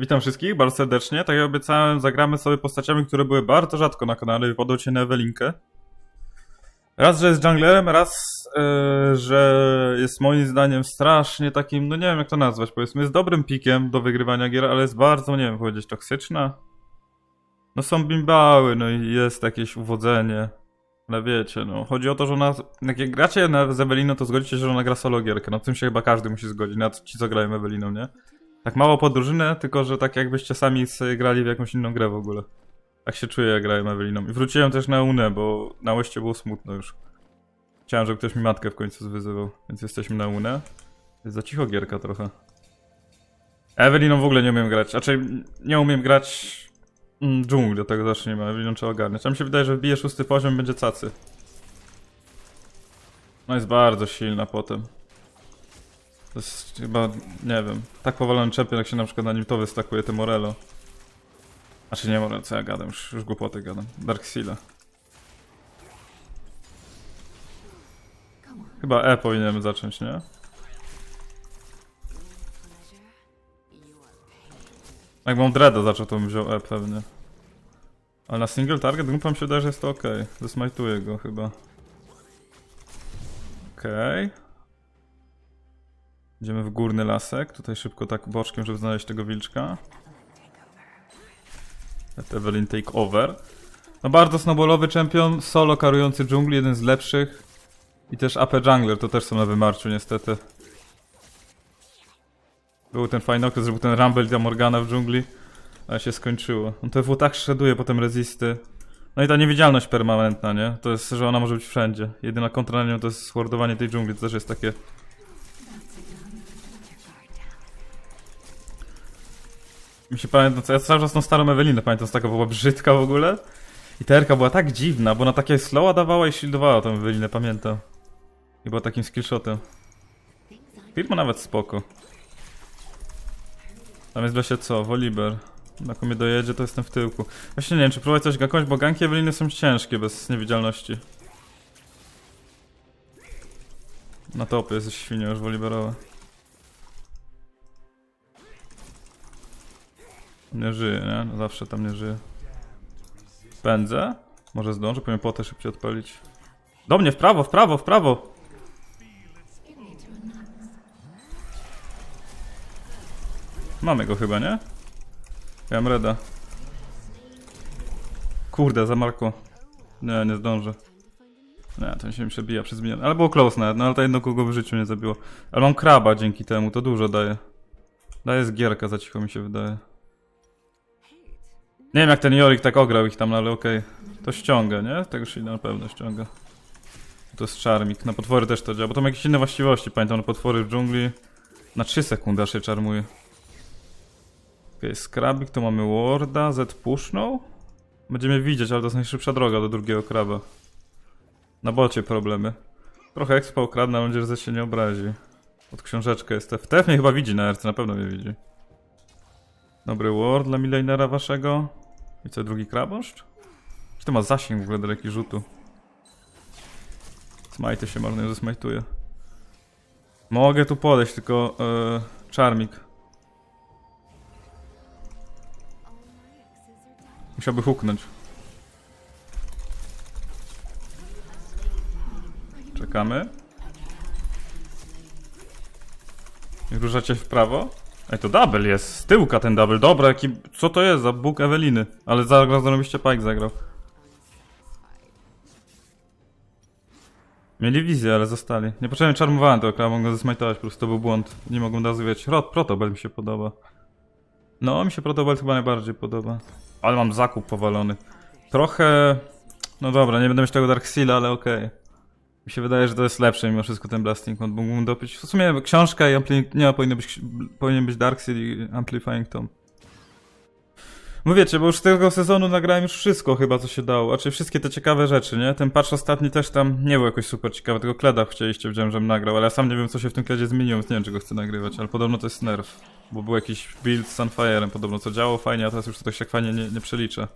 Witam wszystkich bardzo serdecznie. Tak jak obiecałem, zagramy sobie postaciami, które były bardzo rzadko na kanale. Wypadło cię na Ewelinkę. Raz, że jest junglerem, raz, e, że jest moim zdaniem strasznie takim, no nie wiem jak to nazwać, powiedzmy, jest dobrym pikiem do wygrywania gier, ale jest bardzo, nie wiem, powiedzieć, toksyczna. No są bimbały, no i jest jakieś uwodzenie. Ale wiecie, no, chodzi o to, że ona, jak gracie na, z Eweliną, to zgodzicie się, że ona gra solo gierkę. No tym się chyba każdy musi zgodzić, nawet ci, co grają Eweliną, nie? Tak mało podróżynę, tylko że tak jakbyście sami grali w jakąś inną grę w ogóle. Tak się czuję, jak grałem Eweliną. I wróciłem też na Unę, bo na Łeście było smutno już. Chciałem, żeby ktoś mi matkę w końcu wyzywał, więc jesteśmy na Unę. Jest za cicho gierka trochę. Eweliną w ogóle nie umiem grać. Raczej nie umiem grać mm, dżungli, do tego zaczniemy. Eweliną trzeba ogarniać. A mi się wydaje, że wbije szósty poziom będzie cacy. No jest bardzo silna potem. To jest chyba, nie wiem, tak powalony champion, jak się na przykład na nim to wystakuje, te Morello. Znaczy nie Morello, co ja gadam, już, już głupoty gadam. Darkseala. Chyba E powinienem zacząć, nie? Jak mam Dreada zaczął, to bym wziął E pewnie. Ale na single target grupa mi się wydaje, że jest to ok. Zesmajtuję go chyba. Okej. Idziemy w górny lasek. Tutaj szybko tak boczkiem, żeby znaleźć tego wilczka. Let Evelyn take over. No bardzo snowballowy champion, solo karujący dżungli, jeden z lepszych. I też AP jungler, to też są na wymarciu niestety. Był ten fajny okres, był ten Rumble dla Morgana w dżungli, ale się skończyło. On TW tak shreduje potem rezisty. No i ta niewidzialność permanentna, nie? To jest, że ona może być wszędzie. Jedyna kontra na nią to jest swordowanie tej dżungli, to też jest takie... Mi się pamięta, co ja cały czas tą starą Ewelinę pamiętam, taka była brzydka w ogóle. I ta Erka była tak dziwna, bo ona takie slowa dawała i shieldowała tą Ewelinę, pamiętam. I była takim skillshotem. Firma nawet spoko. Tam jest właśnie co? Woliber. Jak mnie dojedzie, to jestem w tyłku. Właśnie nie wiem, czy próbować coś gakować, bo ganki Eweliny są ciężkie bez niewidzialności. Na topie jest świnia już Woliberowa. Nie żyje, nie? No Zawsze tam nie żyje. Pędzę. Może zdążę, powinien potę szybciej odpalić. Do mnie, w prawo, w prawo, w prawo! Mamy go chyba, nie? Ja mam reda. Kurde, za Marko. Nie, nie zdążę. Nie, to się mi przebija przez minion. Ale było close nawet, no ale to jedno kogo w życiu nie zabiło. Ale mam kraba dzięki temu, to dużo daje. Daje z gierka, za cicho mi się wydaje. Nie wiem jak ten Jorik tak ograł ich tam, no ale okej. To ściąga, nie? Tego się na pewno ściąga. To jest czarmik. Na potwory też to działa, bo to ma jakieś inne właściwości. Pamiętam, na potwory w dżungli na 3 sekundy aż się czarmuje. Okej, skrabik, to mamy warda, Z pusznął. Będziemy widzieć, ale to jest najszybsza droga do drugiego kraba. Na bocie problemy. Trochę expa ukradnę, mam nadzieję, że się nie obrazi. Od książeczkę jest TF. TF mnie chyba widzi na RC, na pewno mnie widzi. Dobry ward dla milionera waszego. I co, drugi kraboszcz? Czy to ma zasięg w ogóle daleki rzutu? Smajty się marnują, zasmajtuje. Mogę tu podejść, tylko... Yy, czarmik. Musiałby huknąć. Czekamy. Ruszacie w prawo? Ej, to double jest. Z tyłka ten double. Dobra, jaki... Co to jest za Bóg Eweliny? Ale zaraz zarobiście Pike zagrał. Mieli wizję, ale zostali. Nie czarmowałem tego, mogłem go zesmajtować, po prostu to był błąd. Nie mogłem nazwać. Rot, Protobel mi się podoba. No, mi się Protobel chyba najbardziej podoba. Ale mam zakup powalony. Trochę... No dobra, nie będę mieć tego Darkseala, ale okej. Mi się wydaje, że to jest lepsze mimo wszystko ten Blasting Mode, bo mógłbym dopić... W sumie książka i ampli... Nie, powinien być, powinien być Darkseal i Amplifying Tom. No wiecie, bo już z tego sezonu nagrałem już wszystko chyba, co się dało. Znaczy wszystkie te ciekawe rzeczy, nie? Ten patch ostatni też tam nie był jakoś super ciekawy, tylko Kleda chcieliście, widziałem, żebym nagrał, ale ja sam nie wiem, co się w tym Kledzie zmieniło, więc nie wiem, czego chcę nagrywać, ale podobno to jest nerf. Bo był jakiś build z Sunfire'em podobno, co działało fajnie, a teraz już to tak się fajnie nie, nie przeliczę.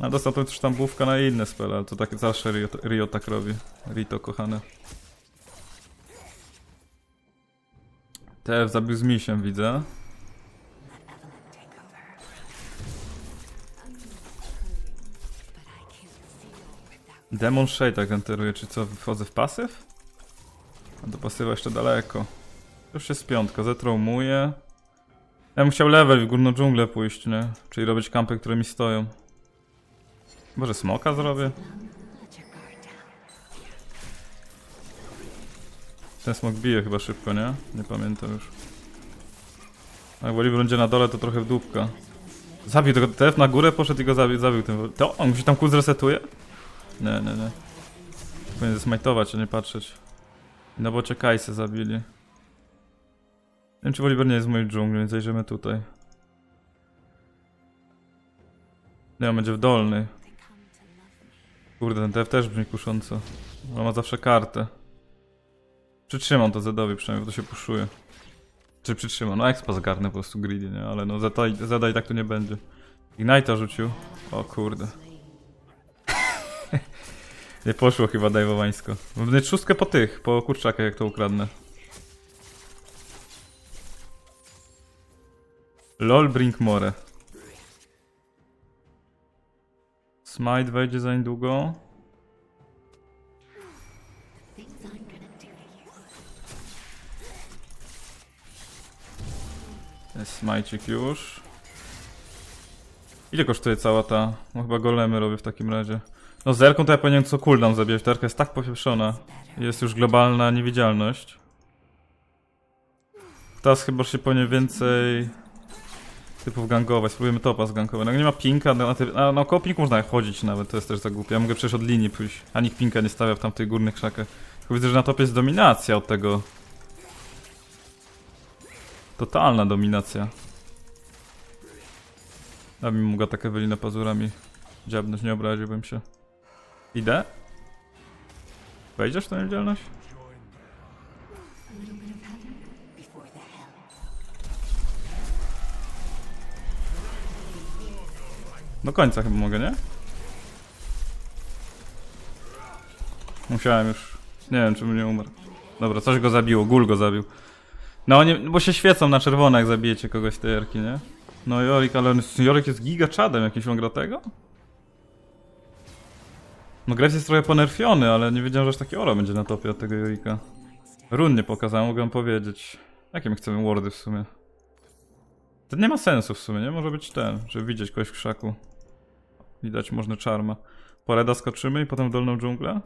No dostał to tam bówka na inne spele, ale to tak zawsze Rio, Rio tak robi. Rito kochane. TF zabił z misiem, widzę. Demon Shade tak enteruje, czy co, wchodzę w pasyw? A do pasywa jeszcze daleko. Już jest piątka, zetraumuję. Ja bym chciał level w górną dżunglę pójść, nie? Czyli robić kampy, które mi stoją. Może smoka zrobię? Ten smok bije chyba szybko, nie? Nie pamiętam już. A jak Woliver będzie na dole, to trochę w dupka. Zabił tego TF na górę, poszedł i go zabił, zabił ten... To on się tam kul zresetuje? Nie, nie, nie. Powinien zesmajtować, a nie patrzeć. No bo czekajcie zabili. Nie wiem czy Woliver nie jest w mojej dżungli, więc zajrzymy tutaj. Nie, on będzie w dolnej. Kurde, ten TF też brzmi kusząco. On ma zawsze kartę. Przytrzymam to Zedowi przynajmniej, bo to się puszuje. Czy przytrzymam? No expa zgarnę po prostu greedy, nie? Ale no Zeda, i- tak tu nie będzie. Ignite'a rzucił. O kurde. nie poszło chyba dajwowańsko. Będę szóstkę po tych, po kurczakach jak to ukradnę. LOL Brink More. Smite wejdzie za niedługo. Smajcik już. Ile kosztuje cała ta? No chyba golemy robię w takim razie. No zerką to ja powinienem co cooldown zabijać. Terka jest tak popieprzona. Jest już globalna niewidzialność. Teraz chyba się powinien więcej typów gangować. Spróbujemy topa zgankować. No nie ma pinka, no, na ty- a no koło pinku można chodzić nawet, to jest też za głupie. Ja mogę przecież od linii pójść. A nikt pinka nie stawia w tamtych górnych krzakach. Tylko widzę, że na topie jest dominacja od tego. Totalna dominacja. A mi mogła taka wylina pazurami dziabnąć, nie obraziłbym się. Idę? Wejdziesz w tę niewidzialność? Do końca chyba mogę, nie? Musiałem już. Nie wiem, czy bym nie umarł. Dobra, coś go zabiło, gul go zabił. No, nie, bo się świecą na czerwono, jak zabijecie kogoś z tej erki, nie? No Jorik, ale on jest, Jorik jest giga czadem jakimś, on gra tego? No Graves jest trochę ponerfiony, ale nie wiedziałem, że aż taki oro będzie na topie od tego Jorika. Run nie pokazałem, mogę powiedzieć. Jakie my chcemy wardy w sumie? To nie ma sensu w sumie, nie? Może być ten, żeby widzieć kogoś w krzaku. Widać można czarma. Po Reda skoczymy i potem w dolną dżunglę.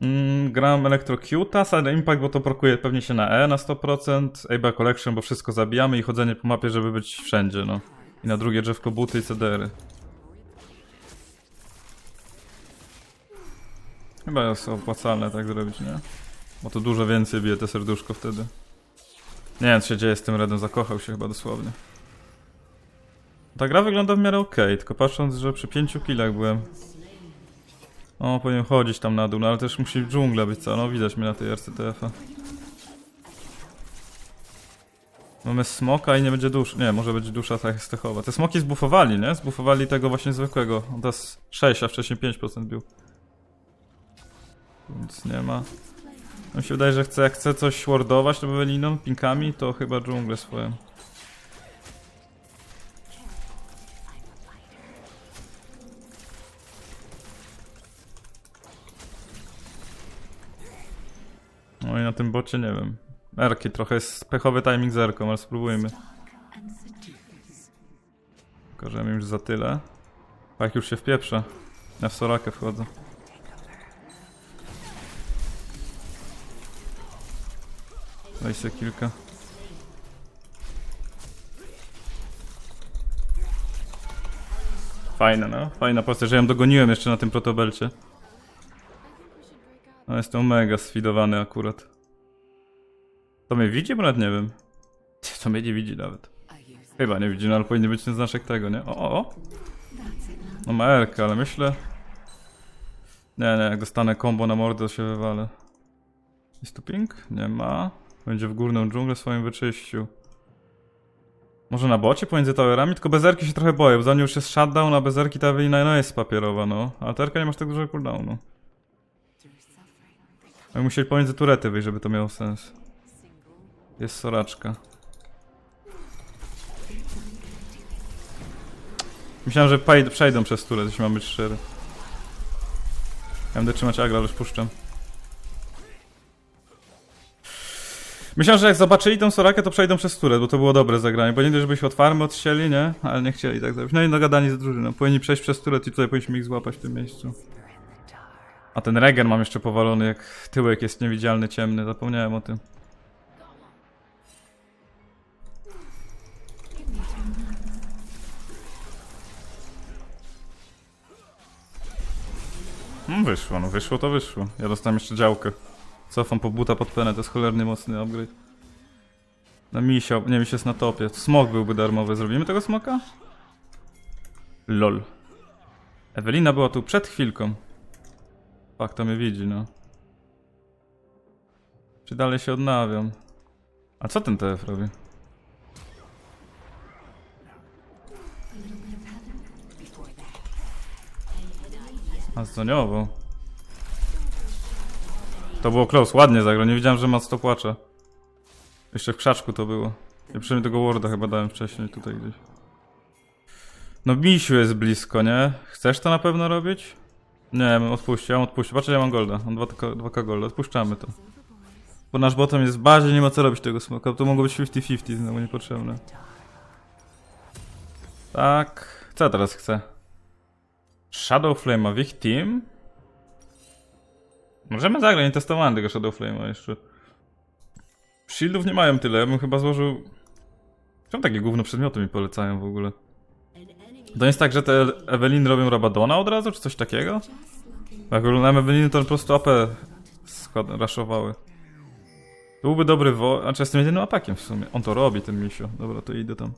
Mm, gram Electrocuta, Side Impact, bo to prokuje pewnie się na E na 100%, Aba Collection, bo wszystko zabijamy i chodzenie po mapie, żeby być wszędzie, no. I na drugie drzewko buty i CDR-y. Chyba jest opłacalne tak zrobić, nie? Bo to dużo więcej bije te serduszko wtedy. Nie wiem, co się dzieje z tym Redem, zakochał się chyba dosłownie. Ta gra wygląda w miarę okej, tylko patrząc, że przy 5 killach byłem. O, powinien chodzić tam na dół, no ale też musi w dżungla być co? No widać mnie na tej RCTF-a. Mamy smoka i nie będzie dusz. Nie, może być dusza tak stechowa. Te smoki zbufowali, nie? Zbufowali tego właśnie zwykłego. On teraz 6, a wcześniej 5% bił. Nic nie ma. Mi się wydaje, że chce, jak chce coś wardować to Eweliną, pinkami, to chyba dżunglę swoją. No i na tym bocie nie wiem. Erki trochę jest pechowy timing zerką, ale spróbujmy. Pokażemy już za tyle. A jak już się wpieprza. Ja w Sorakę wchodzę. Daj sobie kilka. Fajne, no. Fajna postać, że ją dogoniłem jeszcze na tym protobelcie. Jestem mega sfidowany akurat. To mnie widzi? Nawet nie wiem. To mnie nie widzi nawet. Chyba nie widzi, no ale powinien być ten znaczek tego, nie? O, o, o. No ma Erkę, ale myślę... Nie, nie, jak dostanę combo na mordę, to się wywalę. Jest tu ping? Nie ma. Będzie w górną dżunglę swoim wyczyścił. Może na bocie pomiędzy towerami? Tylko bezerki się trochę boję, bo za już jest shutdown, a bezerki ta wylina no jest papierowa, no. A terka nie masz tak dużego cooldownu. Musieli pomiędzy turety wyjść, żeby to miało sens. Jest soraczka. Myślałem, że przejdą przez turę, jeśli mam być szczery. Ja będę trzymać Agra, ale już puszczam. Myślałem, że jak zobaczyli tą Sorakę, to przejdą przez turę, bo to było dobre zagranie. Bo nie dość, żeby się od farmy odcięli, nie? Ale nie chcieli tak zrobić. No i nagadani z drużyną. Powinni przejść przez turę i tutaj powinniśmy ich złapać w tym miejscu. A ten regen mam jeszcze powalony, jak tyłek jest niewidzialny, ciemny. Zapomniałem o tym. No wyszło, no wyszło to wyszło. Ja dostałem jeszcze działkę. Cofam po buta pod penę, to jest cholernie mocny upgrade. Na misio, nie miś jest na topie. Smok byłby darmowy. Zrobimy tego smoka? LOL. Ewelina była tu przed chwilką. Fakt to mnie widzi, no. Czy dalej się odnawiam? A co ten TF robi? A zdoniował. To było close, ładnie zagrał, nie wiedziałem, że ma stopłacza. Jeszcze w krzaczku to było. Ja przynajmniej tego warda chyba dałem wcześniej, tutaj gdzieś. No Misiu jest blisko, nie? Chcesz to na pewno robić? Nie, odpuścił, ja bym odpuścił. Patrzcie, ja mam golda, mam 2K, 2K golda, odpuszczamy to. Bo nasz bottom jest w bazie, nie ma co robić tego smoka, to mogło być 50-50 znowu niepotrzebne. Tak, co teraz chcę? Shadow Flame'a w ich team? Możemy zagrać, nie testowałem tego Shadow Flame'a jeszcze. Shieldów nie mają tyle, ja bym chyba złożył... Czemu takie gówno przedmioty mi polecają w ogóle? To jest tak, że te Eweliny robią Rabadona od razu, czy coś takiego? Jak oglądałem Eweliny, to po prostu AP raszowały. Byłby dobry wo... A czy jestem jedynym atakiem w sumie? On to robi, ten misio. Dobra, to idę tam.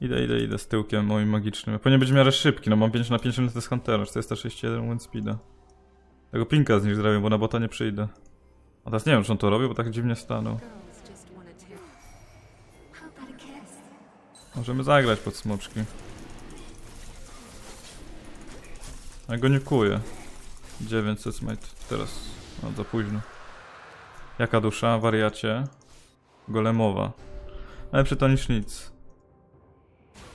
Idę, idę, idę z tyłkiem moim magicznym. Powinien być w miarę szybki, no mam 5 na 5 minut z Huntera, 461 wind speeda. Tego pinka z nich zrobię, bo na bota nie przyjdę. A teraz nie wiem, czy on to robi, bo tak dziwnie stanął. Możemy zagrać pod smoczki. Ja go nikuję. 900 smite. Teraz. No za późno. Jaka dusza? Wariacie. Golemowa. Lepszy to niż nic.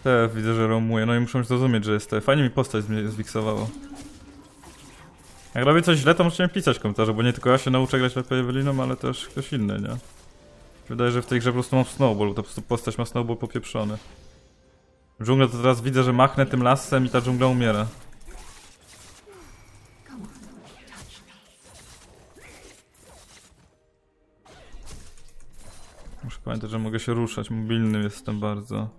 TF widzę, że romuje. No i muszę zrozumieć, że jest TF. Fajnie mi postać zwiksowało. Jak robię coś źle, to możecie mi pisać w komentarzu, bo nie tylko ja się nauczę grać lepiej Eweliną, ale też ktoś inny, nie? Wydaje, że w tej grze po prostu mam snowball, bo to po prostu postać ma snowball popieprzony. W dżunglę to teraz widzę, że machnę tym lasem i ta dżungla umiera. Muszę pamiętać, że mogę się ruszać, mobilnym jestem bardzo.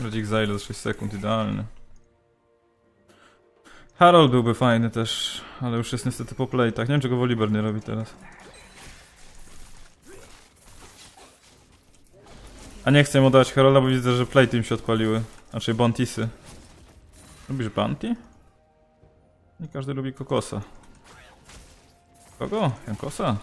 Ile? Za 6 sekund, idealny. Harold byłby fajny też, ale już jest niestety po playtach. Nie wiem, czego Woliber nie robi teraz. A nie chcę mu dać Harolda, bo widzę, że playty im się odpaliły. Znaczy Bontisy. Lubisz Bounty? Nie każdy lubi kokosa. Kogo? Jankosa?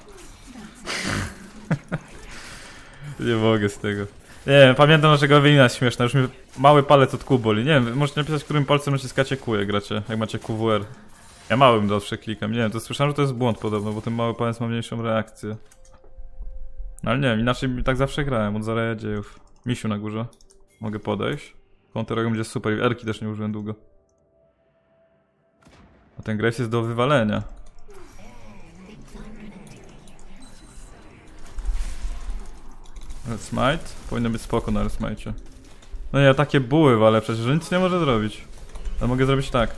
nie mogę z tego. Nie wiem, pamiętam naszego jest śmieszna, już mi mały palec od kół boli. Nie wiem, możecie napisać, którym palcem naciskacie kół, jak gracie, jak macie QWR. Ja małym zawsze klikam, nie wiem, to słyszałem, że to jest błąd podobno, bo ten mały palec ma mniejszą reakcję. No ale nie wiem, inaczej tak zawsze grałem, od zaraja dziejów. Misiu na górze. Mogę podejść. Counterogiem będzie super, Erki też nie użyłem długo. A ten Grace jest do wywalenia. Smite? Powinno być spoko na Smite. No ja takie buły wale, przecież nic nie może zrobić. Ale mogę zrobić tak.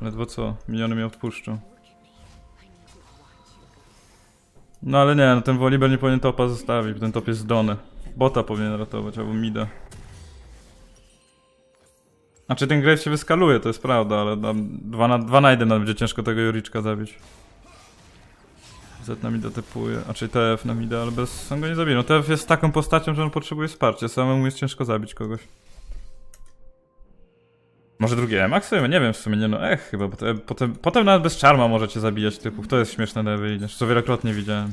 Ledwo co, miniony mnie odpuszczą. No ale nie, no ten Woliber nie powinien topa zostawić, bo ten top jest zdony. Bota powinien ratować, albo mida. Znaczy ten Graves się wyskaluje, to jest prawda, ale tam 2 na, 2 na 1 będzie ciężko tego Juriczka zabić. Z na mida typuje, a czy TF na mida, ale bez on go nie zabije. No TF jest taką postacią, że on potrzebuje wsparcia, samemu jest ciężko zabić kogoś. Może drugie Emax? Nie wiem w sumie, nie no, ech chyba, bo te, potem, potem nawet bez czarma możecie zabijać typów, to jest śmieszne na Ewelinie, co wielokrotnie widziałem.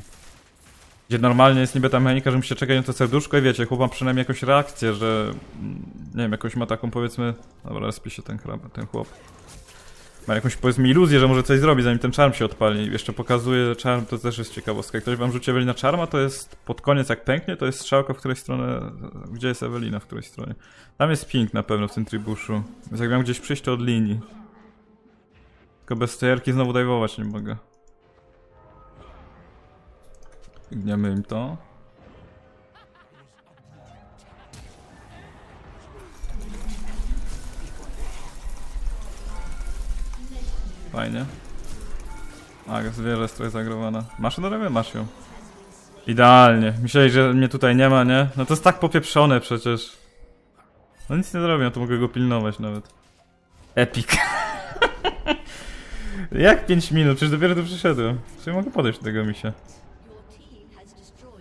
Gdzie normalnie jest niby ta mechanika, że musicie czekać na to serduszko i wiecie, chłop ma przynajmniej jakąś reakcję, że mm, nie wiem, jakąś ma taką powiedzmy, dobra, respi się ten, ten chłop. Ma jakąś powiedzmy iluzję, że może coś zrobi zanim ten charm się odpali. Jeszcze pokazuje czarm, to też jest ciekawostka. Jak ktoś wam rzuci Ewelina czarma, to jest pod koniec jak pęknie, to jest strzałka w której stronę, gdzie jest Ewelina, w której stronie. Tam jest ping na pewno w tym tribuszu. Więc jak miałem gdzieś przyjść, to od linii. Tylko bez stejerki znowu dajwować nie mogę. Gniemy im to. Fajnie. A, zwierzę jest trochę zagrowana. Masz ręby? Masz ją. Idealnie. Myśleli, że mnie tutaj nie ma, nie? No to jest tak popieprzone przecież. No nic nie zrobię, to mogę go pilnować nawet. Epic. Jak 5 minut? Przecież dopiero tu przyszedłem. Czy mogę podejść do tego misia?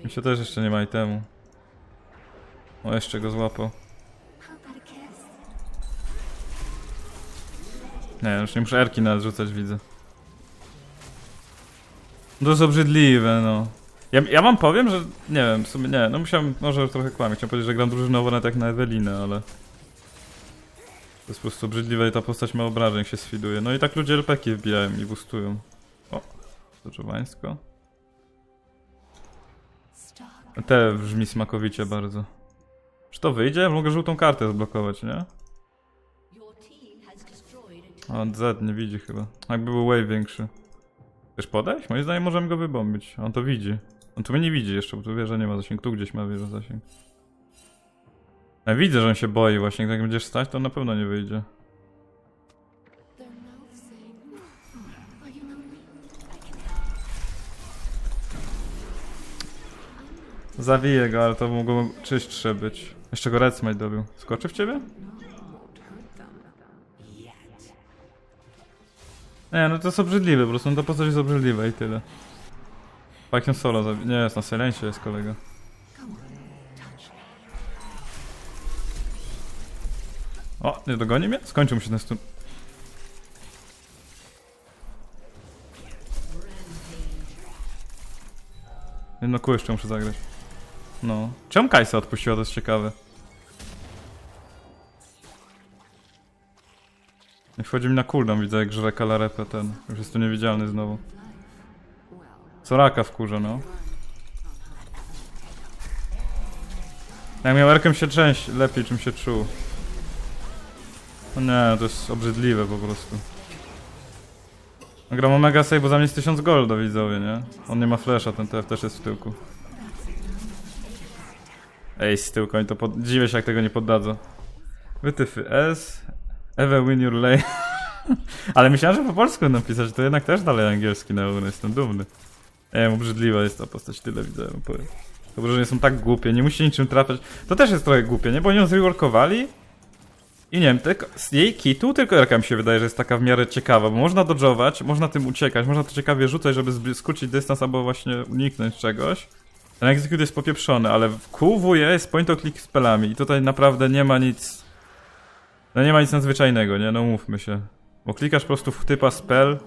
Misia też jeszcze nie ma itemu. O, jeszcze go złapał. Nie, już nie muszę erki nawet rzucać, widzę. To jest obrzydliwe, no. Ja, ja wam powiem, że nie wiem, w sumie nie, no musiałem, może trochę kłamie, chciałem powiedzieć, że gram drużynowo nawet jak na Ewelinę, ale... To jest po prostu obrzydliwe i ta postać ma obrażeń, się sfiduje. No i tak ludzie LPki wbijają i boostują. O, Zaczowańsko. Stop. Te brzmi smakowicie bardzo. Czy to wyjdzie? Mogę żółtą kartę zblokować, nie? A Z nie widzi chyba. Jakby był wave większy. Chcesz podejść? Moim zdaniem możemy go wybombić. On to widzi. On tu mnie nie widzi jeszcze, bo tu wie, że nie ma zasięgu. Tu gdzieś ma wie, że zasięg. Ja widzę, że on się boi właśnie. Jak będziesz stać, to on na pewno nie wyjdzie. Zawiję go, ale to mogło czystsze być. Jeszcze go Red Smite dobił. Skoczy w ciebie? Nie, no to jest obrzydliwe, po prostu no to postać jest obrzydliwe i tyle. Pakion solo zabi... Nie, jest na silencie jest kolega. O, nie dogoni mnie? Skończył mu się ten stun. Jedno kół jeszcze muszę zagrać. No. Czemu Kajsa odpuściła, to jest ciekawe. Nie wchodzi mi na cooldown, widzę jak żre kalarepę ten. Już jest tu niewidzialny znowu. Soraka wkurza, no. Jak miał Erkem się trzęść lepiej, czym się czuł. No nie, to jest obrzydliwe po prostu. Gram Omega Save, bo za mnie jest 1000 golda, widzowie, nie? On nie ma flasha, ten TF też jest w tyłku. Ej, z tyłku, oni to pod... Dziwię się, jak tego nie poddadzą. Wytyfy S, Ever win your lane. Ale myślałem, że po polsku napisać, to jednak też dalej angielski na no, jestem dumny. Nie wiem, obrzydliwa jest ta postać, tyle. To wrażenie są tak głupie, nie musicie niczym trafiać. To też jest trochę głupie, nie? Bo ją zreworkowali i nie wiem, tylko z jej kitu tylko Erka mi się wydaje, że jest taka w miarę ciekawa, bo można dodżować, można tym uciekać, można to ciekawie rzucać, żeby skrócić dystans albo właśnie uniknąć czegoś. Ten execute jest popieprzony, ale w QWE jest point of click spellami i tutaj naprawdę nie ma nic... No nie ma nic nadzwyczajnego, nie? No mówmy się. Bo klikasz po prostu w typa spell,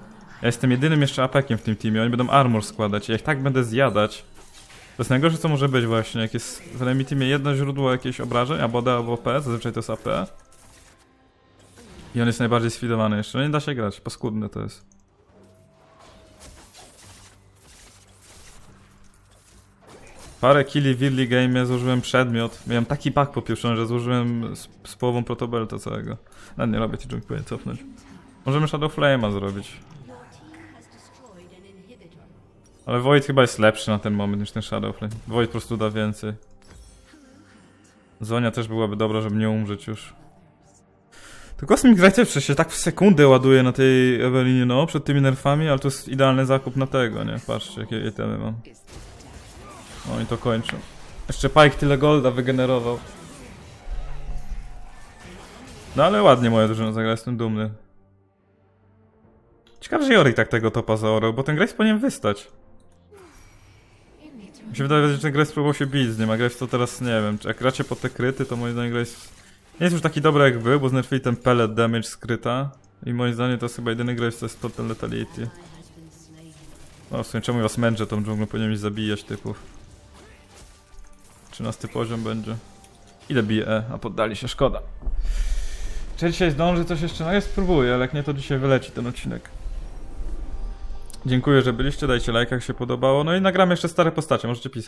ja jestem jedynym jeszcze apekiem w tym teamie, oni będą armor składać i jak tak będę zjadać, to jest najgorsze co może być właśnie, jak jest w enemy teamie jedno źródło jakichś obrażeń, albo D, albo P, zazwyczaj to jest AP. I on jest najbardziej sfidowany jeszcze. No nie da się grać, paskudne to jest. Parę killi w early game złożyłem przedmiot. Miałem taki pak popieszony, że złożyłem z, z połową protobelta całego. Nawet nie robię ci powinien cofnąć. Możemy Shadow Flame'a zrobić. Ale Void chyba jest lepszy na ten moment niż ten Shadow Flame. Void po prostu da więcej. Zonia też byłaby dobra, żeby nie umrzeć już. To Cosmic Drive też się tak w sekundę ładuje na tej Ewelinie, no, przed tymi nerfami, ale to jest idealny zakup na tego, nie? Patrzcie, jakie itemy mam. No i to kończę. Jeszcze Pike tyle golda wygenerował. No ale ładnie moja drużyna zagrała, jestem dumny. Ciekawe, że Jorik tak tego topa zaorał, bo ten Grace powinien wystać. Mi się wydaje, że ten Grace próbował się bić z nim, a Grace to teraz nie wiem. Czy jak gracie po te kryty, to moim zdaniem Grace nie jest już taki dobry jak był, bo znerfili ten pellet damage skryta. I moim zdaniem to jest chyba jedyny Grace, co jest total letality. No w sumie czemu was męczę tą dżunglą, powinien mi zabijać typów. 13 poziom będzie. Ile bije E, a poddali się, szkoda. Czy dzisiaj zdąży coś jeszcze? No ja spróbuję, ale jak nie, to dzisiaj wyleci ten odcinek. Dziękuję, że byliście, dajcie like, jak się podobało. No i nagram jeszcze stare postacie, możecie pisać.